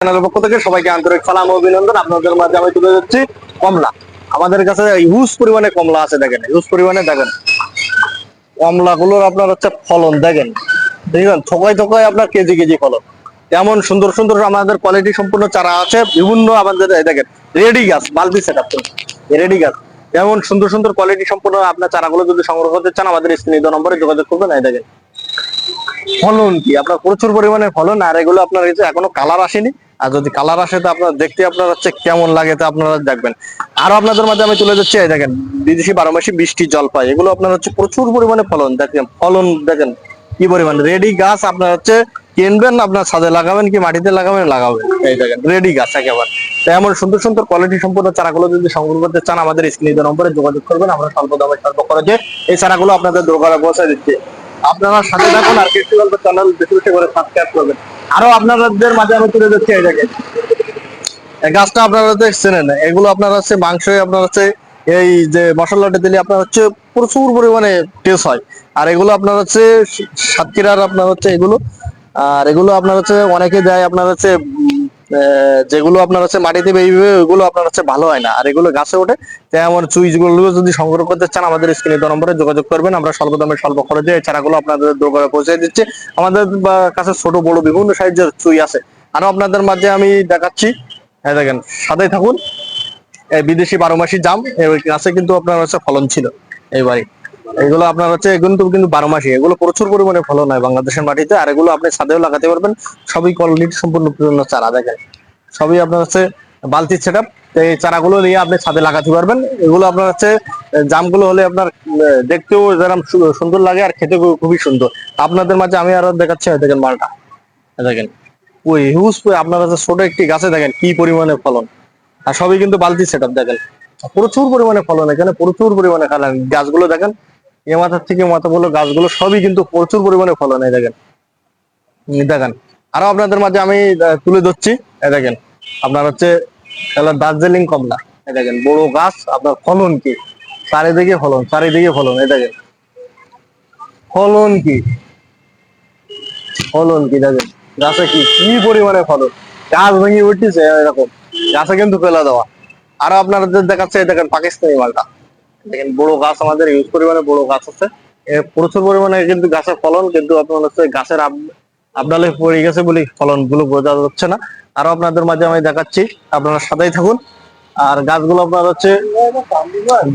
চ্যানেলের পক্ষ থেকে সবাইকে আন্তরিক সালাম অভিনন্দন। আপনাদের মাঝে আমি তুলে যাচ্ছি কমলা। আমাদের কাছে হিউজ পরিমাণে কমলা আছে, দেখেন হিউজ পরিমাণে, দেখেন। কমলা গুলোর আপনার হচ্ছে ফলন, দেখেন। দেখবেন থোকায় থোকায় আপনার কেজি কেজি ফলন। এমন সুন্দর সুন্দর আমাদের কোয়ালিটি সম্পূর্ণ চারা আছে, বিভিন্ন আমাদের দেখেন রেডি গাছ বালতি সেট আপ রেডি গাছ এমন সুন্দর সুন্দর কোয়ালিটি সম্পূর্ণ আপনার চারাগুলো যদি সংগ্রহ করতে চান, আমাদের স্ক্রিনে দেওয়া নম্বরে যোগাযোগ করবেন, এই দেখেন। ফলন কি? আপনার প্রচুর পরিমাণে ফলন, আর এগুলো আপনার যে এখনও কালার আসেনি। আর যদি কালার আসে, তো আপনার দেখতে আপনার হচ্ছে কেমন লাগে তো আপনারা দেখবেন। আরও আপনাদের মাঝে আমি তুলে যাচ্ছি দেখেন, বিদেশি বারো মাসি বৃষ্টি জলপাই, এগুলো আপনার হচ্ছে প্রচুর পরিমাণে ফলন, দেখেন ফলন, দেখেন কি পরিমাণ। রেডি গাছ আপনার হচ্ছে কিনবেন, আপনার ছাদে লাগাবেন কি মাটিতে লাগাবেন লাগাবেন। এই দেখেন, রেডি গাছ একেবারে। তো এমন সুন্দর সুন্দর কোয়ালিটি সম্পূর্ণ চারাগুলো যদি সংগ্রহ করতে চান, আমাদের স্ক্রিনে নম্বরে যোগাযোগ করবেন, আমরা স্বল্প দামে স্বল্প খরচে এই চারাগুলো আপনাদের দোকানে পৌঁছে দিচ্ছি। আপনারা সাথে থাকুন আর কৃষি গল্প চ্যানেল বেশি বেশি করে সাবস্ক্রাইব করবেন। আরও আপনাদের মাঝে আমি তুলে গাছটা আপনারা দেখছেন না। এগুলো আপনার হচ্ছে মাংস, আপনার হচ্ছে এই যে মশলাটা দিলে আপনার হচ্ছে প্রচুর পরিমাণে টেস্ট হয়। আর এগুলো আপনার হচ্ছে সাতক্ষীরার আপনার হচ্ছে এগুলো। আর এগুলো আপনার হচ্ছে অনেকে দেয় আপনার হচ্ছে যেগুলো আপনার হচ্ছে মাটিতে বেরিয়ে ওইগুলো আপনার হচ্ছে ভালো হয় না। আর এগুলো গাছে ওঠে তেমন চুইজগুলো যদি সংগ্রহ করতে চান, আমাদের স্ক্রিনে নম্বরে যোগাযোগ করবেন। আমরা স্বল্প দামে, স্বল্প খরচে এই চারাগুলো আপনাদের দোকানে পৌঁছে দিচ্ছি। আমাদের কাছে ছোট, বড় বিভিন্ন সাইজের চুই আছে। আরও আপনাদের মাঝে আমি দেখাচ্ছি। হ্যাঁ দেখেন সাথে থাকুন। বিদেশি বারো মাসি জাম, এই গাছে কিন্তু আপনার হচ্ছে ফলন ছিল। এইবারে এগুলো আপনার হচ্ছে এগুলো তো কিন্তু বারো মাসি। এগুলো প্রচুর পরিমাণে ফলন হয় বাংলাদেশের মাটিতে, আর এগুলো আপনি ছাদেও লাগাতে পারবেন। সবই কোয়ালিটি সম্পূর্ণ পূর্ণ চারা, দেখেন। সবই আপনার হচ্ছে বালতি সেট এই চারাগুলো নিয়ে আপনি ছাদে লাগাতে পারবেন। এগুলো আপনার হচ্ছে জামগুলো হলে আপনার দেখতেও যেরকম সুন্দর লাগে আর খেতে খুবই সুন্দর। আপনাদের মাঝে আমি আরও দেখাচ্ছি দেখেন মালটা। দেখেন। ওই হিউজ আপনার হচ্ছে ছোট একটি গাছে দেখেন কি পরিমাণে ফলন। আর সবই কিন্তু বালতি সেট দেখেন। প্রচুর পরিমাণে ফলন, এখানে প্রচুর পরিমাণে ফলন। গাছগুলো দেখেন এ মাথার থেকে মাথা বলো গাছগুলো সবই কিন্তু প্রচুর পরিমাণে ফলন, এই দেখেন। দেখেন। আরও আপনাদের মাঝে আমি তুলে ধরছি, এই দেখেন। আপনার হচ্ছে দার্জিলিং কমলা, এই দেখেন। বড় গাছ, আপনার ফলন কি? চারিদিকে ফলন চারিদিকে ফলন, এই দেখেন। ফলন কি? ফলন কি, দেখেন। গাছে কি কি পরিমাণে ফলন? গাছ ভেঙে উঠতেছে এরকম। গাছে কিন্তু ফেলা দেওয়া। আরও আপনাদের দেখাচ্ছে দেখেন, পাকিস্তানি মালটা। দেখেন, বড় গাছ আমাদের ইউজ পরিমাণে বড় গাছ আছে। প্রচুর পরিমাণে কিন্তু গাছের ফলন, কিন্তু আপনার হচ্ছে গাছের আবডালে পড়ে গেছে বলে ফলনগুলো বোঝা যাচ্ছে না। আরও আপনাদের মাঝে আমি দেখাচ্ছি, আপনারা সাথেই থাকুন। আর গাছগুলো আপনার হচ্ছে,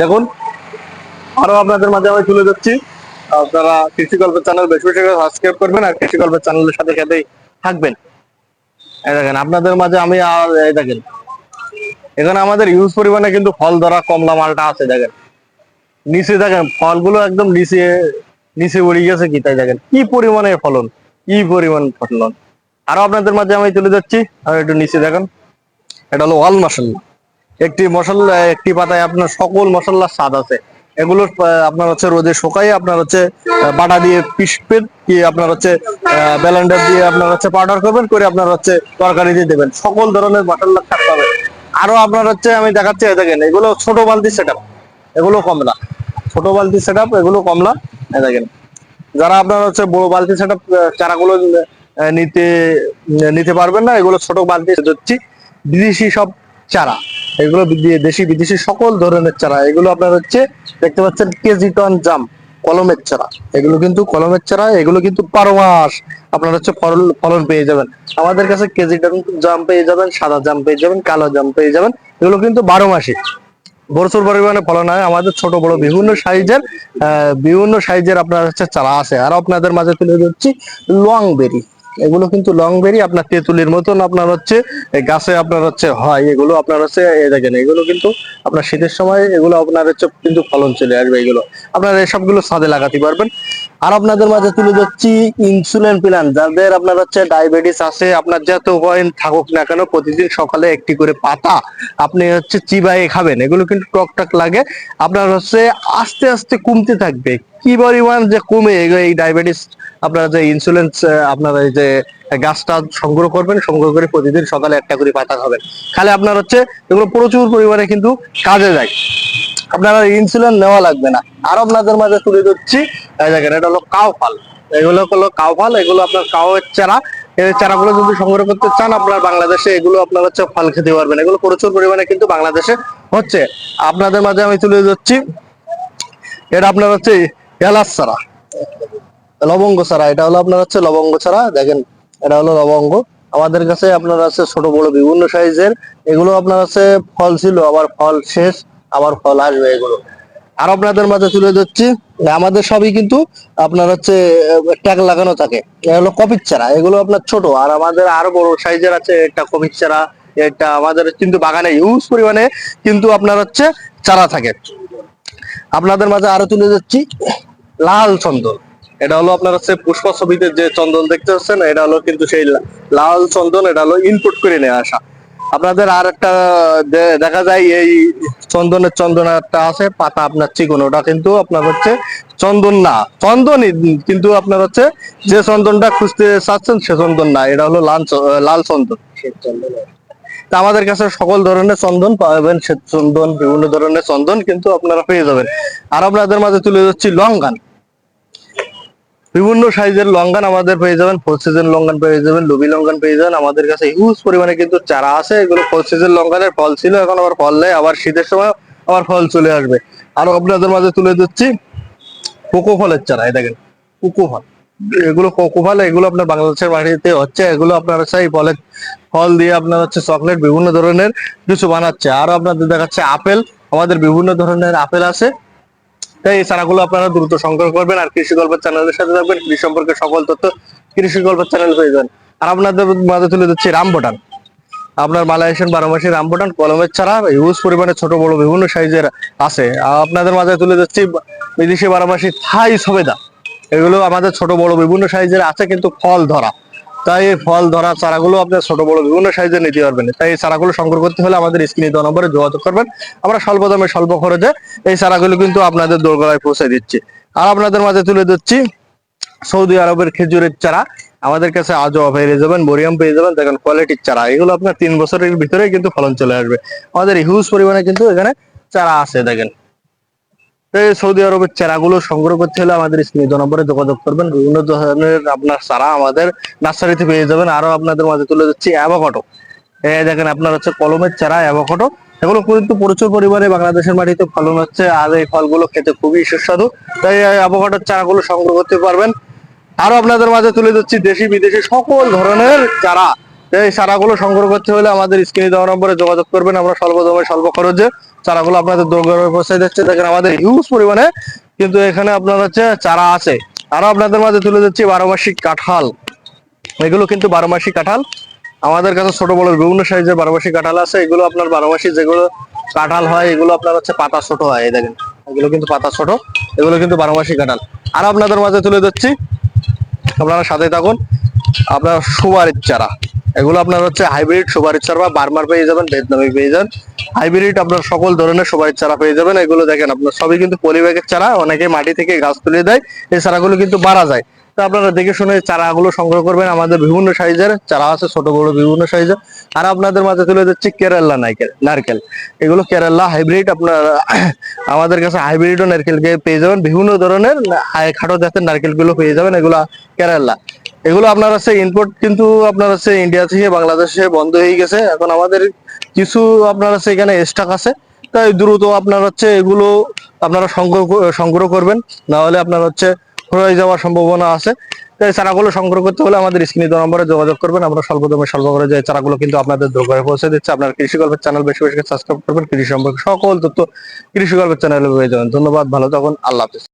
দেখুন, আরও আপনাদের মাঝে আমি তুলে যাচ্ছি আপনারা কৃষি গল্পের চ্যানেল বেশি বেশি করে সাবস্ক্রাইব করবেন আর কৃষি গল্পের চ্যানেলের সাথে সাথেই থাকবেন। এই দেখেন, আপনাদের মাঝে আমি আর, এই দেখেন, এখানে আমাদের ইউজ পরিমাণে কিন্তু ফল ধরা কমলা মালটা আছে, দেখেন। নিচে দেখেন, ফলগুলো একদম নিচে নিচে উড়ে গেছে কি তাই দেখেন। কি পরিমাণে ফলন, কি পরিমাণ ফলন। আরও আপনাদের মাঝে আমি তুলে যাচ্ছি আর একটু নিচে দেখেন। এটা হলো ওয়াল মশলা। একটি মশলা, একটি পাতায় আপনার সকল মশলার স্বাদ আছে। এগুলো আপনার হচ্ছে রোদে শুকাই আপনার হচ্ছে বাটা দিয়ে পিসবেন কি আপনার হচ্ছে ব্যালেন্ডার দিয়ে আপনার হচ্ছে পাউডার করবেন, করে আপনার হচ্ছে তরকারি দিয়ে দেবেন। সকল ধরনের মশলা থাকতে হবে। আরও আপনার হচ্ছে আমি দেখাচ্ছি দেখেন, এগুলো ছোট বালতি সেটা এগুলো কমলা। ছোট বালতি সেট এগুলো কমলা দেখেন। যারা আপনার হচ্ছে বড় বালতি সেট চারাগুলো নিতে নিতে পারবেন না, এগুলো ছোট বালতি হচ্ছে বিদেশি সব চারা। এগুলো দেশি, বিদেশি সকল ধরনের চারা। এগুলো আপনার হচ্ছে, দেখতে পাচ্ছেন, কেজি টন জাম, কলমের চারা। এগুলো কিন্তু কলমের চারা, এগুলো কিন্তু বারো মাস আপনার হচ্ছে ফলন ফলন পেয়ে যাবেন। আমাদের কাছে কেজি টন জাম পেয়ে যাবেন, সাদা জাম পেয়ে যাবেন, কালো জাম পেয়ে যাবেন। এগুলো কিন্তু বারো মাসে। প্রচুর পরিমাণে ফলন হয়। আমাদের ছোট, বড় বিভিন্ন সাইজের বিভিন্ন সাইজের আপনার হচ্ছে চারা আছে। আর আপনাদের মাঝে তুলে ধরছি লং বেরি এগুলো কিন্তু লং বেরি আপনার তেঁতুলির মতন আপনার হচ্ছে গাছে আপনার হচ্ছে হয়। এগুলো আপনার হচ্ছে এই দেখেন, এগুলো কিন্তু আপনার শীতের সময় এগুলো আপনার হচ্ছে কিন্তু ফলন চলে আসবে এগুলো। আপনারা এসবগুলো ছাদে লাগাতে পারবেন। আর আপনাদের মাঝে তুলে ধরছি ইনসুলিন প্ল্যান যাদের আপনার হচ্ছে ডায়াবেটিস আছে, আপনার যত পয়েন্ট থাকুক না কেন, প্রতিদিন সকালে একটি করে পাতা আপনি হচ্ছে চিবায়ে খাবেন। এগুলো কিন্তু টক টক লাগে, আপনার হচ্ছে আস্তে আস্তে কমতে থাকবে। কি পরিমাণ যে কমে এই ডায়াবেটিস আপনার যে ইনসুলিন আপনার এই যে গাছটা সংগ্রহ করবেন, সংগ্রহ করে প্রতিদিন সকালে একটা করে পাতা খাবেন। খালি আপনার হচ্ছে এগুলো প্রচুর পরিমাণে কিন্তু কাজে যায় আপনারা ইনসুলিন নেওয়া লাগবে না। আর আপনাদের মাঝে তুলে এই দেখেন, এটা হলো কাউ ফাল। এগুলো হলো কাউ ফাল, এগুলো আপনার কাউয়ের চারা। এই চারাগুলো যদি সংগ্রহ করতে চান, আপনার বাংলাদেশে এগুলো আপনার হচ্ছে ফল খেতে পারবেন। এগুলো প্রচুর পরিমাণে কিন্তু বাংলাদেশে হচ্ছে। আপনাদের মাঝে আমি তুলে ধরছি, এটা আপনার হচ্ছে চারা লবঙ্গ ছাড়া এটা হলো আপনার হচ্ছে লবঙ্গ ছাড়া, দেখেন, এটা হলো লবঙ্গ। আমাদের কাছে আপনার আছে ছোট, বড়, বিভিন্ন সাইজের, এগুলো আপনার আছে ফল ছিল, আবার ফল শেষ, আবার ফল আসবে এগুলো। আর আপনাদের মাঝে তুলে দিচ্ছি আমাদের সবই কিন্তু আপনার হচ্ছে ট্যাগ লাগানো থাকে, এটা হলো কপির চারা, এগুলো আপনার ছোট, আর আমাদের আরও বড় সাইজের আছে একটা কপির চারা, এটা আমাদের কিন্তু বাগানে ইউজ পরিমাণে কিন্তু আপনার হচ্ছে চারা থাকে। আপনাদের মাঝে আরও তুলে যাচ্ছি লাল চন্দন। এটা হলো আপনার হচ্ছে পুষ্প ছবিতে যে চন্দন দেখতে পাচ্ছেন, এটা হলো কিন্তু সেই লাল চন্দন, এটা হলো ইনপুট করে নিয়ে আসা। আপনাদের আর একটা দেখা যায় এই চন্দনের চন্দন একটা আছে, পাতা আপনার চিকন, ওটা কিন্তু আপনার হচ্ছে চন্দন না, চন্দনই কিন্তু আপনার হচ্ছে যে চন্দনটা খুঁজতে চাচ্ছেন সে চন্দন না, এটা হলো লাল লাল চন্দন। তা আমাদের কাছে সকল ধরনের চন্দন পাবেন শ্বেত চন্দন, বিভিন্ন ধরনের চন্দন কিন্তু আপনারা পেয়ে যাবেন। আর আপনাদের মাঝে তুলে যাচ্ছি লঙ্গান বিভিন্ন সাইজের লঙ্গান আমাদের পেয়ে যাবেন ফোর সিজন লঙ্গান পেয়ে যাবেন, লুবি লঙ্গান পেয়ে যাবেন। আমাদের কাছে হিউজ পরিমাণে কিন্তু চারা আছে, এগুলো ফোর সিজন লঙ্গানের ফল ছিল, এখন আবার ফল নেই, আবার শীতের সময় আবার ফল চলে আসবে। আর আপনাদের মাঝে তুলে দিচ্ছি কোকো ফলের চারা, এই দেখেন, কোকো ফল। এগুলো কোকো ফল এগুলো আপনার বাংলাদেশের বাড়িতে হচ্ছে, এগুলো আপনার এই ফলের ফল দিয়ে আপনার হচ্ছে চকলেট বিভিন্ন ধরনের কিছু বানাচ্ছে। আর আপনাদের দেখাচ্ছে আপেল, আমাদের বিভিন্ন ধরনের আপেল আছে। তাই এই চারাগুলো আপনারা দ্রুত সংগ্রহ করবেন আর কৃষি গল্পের চ্যানেলের সাথে থাকবেন। কৃষি সম্পর্কে সকল তথ্য কৃষি গল্পের চ্যানেল পেয়ে যাবেন। আর আপনাদের মাঝে তুলে দিচ্ছি রামবটান আপনার মালয়েশিয়ান বারো মাসি রামবটান কলমের ছাড়া হিউজ পরিমাণে ছোট, বড়, বিভিন্ন সাইজের আছে। আপনাদের মাঝে তুলে দিচ্ছি বিদেশি বারো মাসি থাই সবেদা। এগুলো আমাদের ছোট বড় বিভিন্ন সাইজের আছে, কিন্তু ফল ধরা। তাই এই ফল ধরা চারাগুলো আপনার ছোট বড় বিভিন্ন সাইজের নিতে পারবেন। তাই এই চারাগুলো সংগ্রহ করতে হলে আমাদের স্ক্রিনে দেওয়া নম্বরে যোগাযোগ করবেন। আমরা স্বল্প দামে, স্বল্প খরচে এই চারাগুলো কিন্তু আপনাদের দোরগোড়ায় পৌঁছে দিচ্ছি। আর আপনাদের মাঝে তুলে দিচ্ছি সৌদি আরবের খেজুরের চারা। আমাদের কাছে আজও পেয়ে যাবেন, বরিয়াম পেয়ে যাবেন। দেখেন কোয়ালিটির চারা। এগুলো আপনার তিন বছরের ভিতরে কিন্তু ফলন চলে আসবে। আমাদের হিউজ পরিমাণে কিন্তু এখানে চারা আছে, দেখেন। সৌদি আরবের চারাগুলো সংগ্রহ করতে হলে আমাদের স্ক্রিনে নম্বরে যোগাযোগ করবেন। বিভিন্ন ধরনের আপনার চারা আমাদের নার্সারিতে পেয়ে যাবেন। আরও আপনাদের মাঝে তুলে দিচ্ছি অ্যাভোকাডো। দেখেন আপনার হচ্ছে কলমের চারা অ্যাভোকাডো। এগুলো কিন্তু প্রচুর পরিমাণে বাংলাদেশের মাটিতে ফলন হচ্ছে আর এই ফলগুলো খেতে খুবই সুস্বাদু। তাই অ্যাভোকাডোর চারাগুলো সংগ্রহ করতে পারবেন। আরও আপনাদের মাঝে তুলে দিচ্ছি দেশি, বিদেশি সকল ধরনের চারা। এই চারাগুলো সংগ্রহ করতে হলে আমাদের স্ক্রিনে দেওয়া নম্বরে যোগাযোগ করবেন। আমরা স্বল্প দামে, স্বল্প খরচে চারাগুলো আপনাদের দোরগড়ে পৌঁছে দিচ্ছে। দেখেন আমাদের হিউজ পরিমাণে কিন্তু এখানে আপনার হচ্ছে চারা আছে। আরও আপনাদের মাঝে তুলে দিচ্ছি বারো মাসিক কাঁঠাল। এগুলো কিন্তু বারো মাসি কাঁঠাল। আমাদের কাছে ছোট বড় বিভিন্ন সাইজের বারো মাসি কাঁঠাল আছে। এগুলো আপনার বারো মাসি যেগুলো কাঁঠাল হয়, এগুলো আপনার হচ্ছে পাতা ছোট হয় দেখেন। এগুলো কিন্তু পাতা ছোট। এগুলো কিন্তু বারো মাসি কাঁঠাল। আর আপনাদের মাঝে তুলে দিচ্ছি। আপনারা সাথে থাকুন। আপনার সুপারির চারা। এগুলো আপনার হচ্ছে হাইব্রিড সুপারির চারা, বার্মার পেয়ে যাবেন, ভিয়েতনামি পেয়ে যাবেন হাইব্রিড আপনার সকল ধরনের সুপারির চারা পেয়ে যাবেন। এগুলো দেখেন, আপনার সবই কিন্তু পলিব্যাগের চারা অনেকে মাটি থেকে গাছ তুলে দেয়, এই চারাগুলো কিন্তু মারা যায়। তো আপনারা দেখে শুনে চারাগুলো সংগ্রহ করবেন। আমাদের বিভিন্ন সাইজের চারা আছে, ছোট, বড়, বিভিন্ন সাইজের। আর আপনাদের মাঝে তুলে দিচ্ছি কেরালা নারকেল নারকেল। এগুলো কেরালা হাইব্রিড আপনার, আমাদের কাছে হাইব্রিড ও নারকেলকে পেয়ে যাবেন। বিভিন্ন ধরনের খাটো জাতের নারকেলগুলো পেয়ে যাবেন। এগুলো কেরালা। এগুলো আপনার হচ্ছে ইম্পোর্ট কিন্তু আপনার হচ্ছে ইন্ডিয়া থেকে বাংলাদেশে বন্ধ হয়ে গেছে। এখন আমাদের কিছু আপনার হচ্ছে এখানে স্টক আছে। তাই দ্রুত আপনার হচ্ছে এগুলো আপনারা সংগ্রহ করবেন। না হলে আপনার হচ্ছে হয়ে যাওয়ার সম্ভাবনা আছে। তাই চারাগুলো সংগ্রহ করতে হলে আমাদের স্ক্রিনে দেওয়া নম্বরে যোগাযোগ করবেন। আমরা স্বল্প দামে স্বল্প করে যে চারাগুলো কিন্তু আপনাদের দোকানে পৌঁছে দিচ্ছে। আপনার কৃষি গল্পের চ্যানেল বেশি বেশি সাবস্ক্রাইব করবেন। কৃষি সম্পর্কে সকল তথ্য কৃষি গল্পের চ্যানেলে পেয়ে যাবেন। ধন্যবাদ, ভালো থাকুন, আল্লাহ হাফিজ।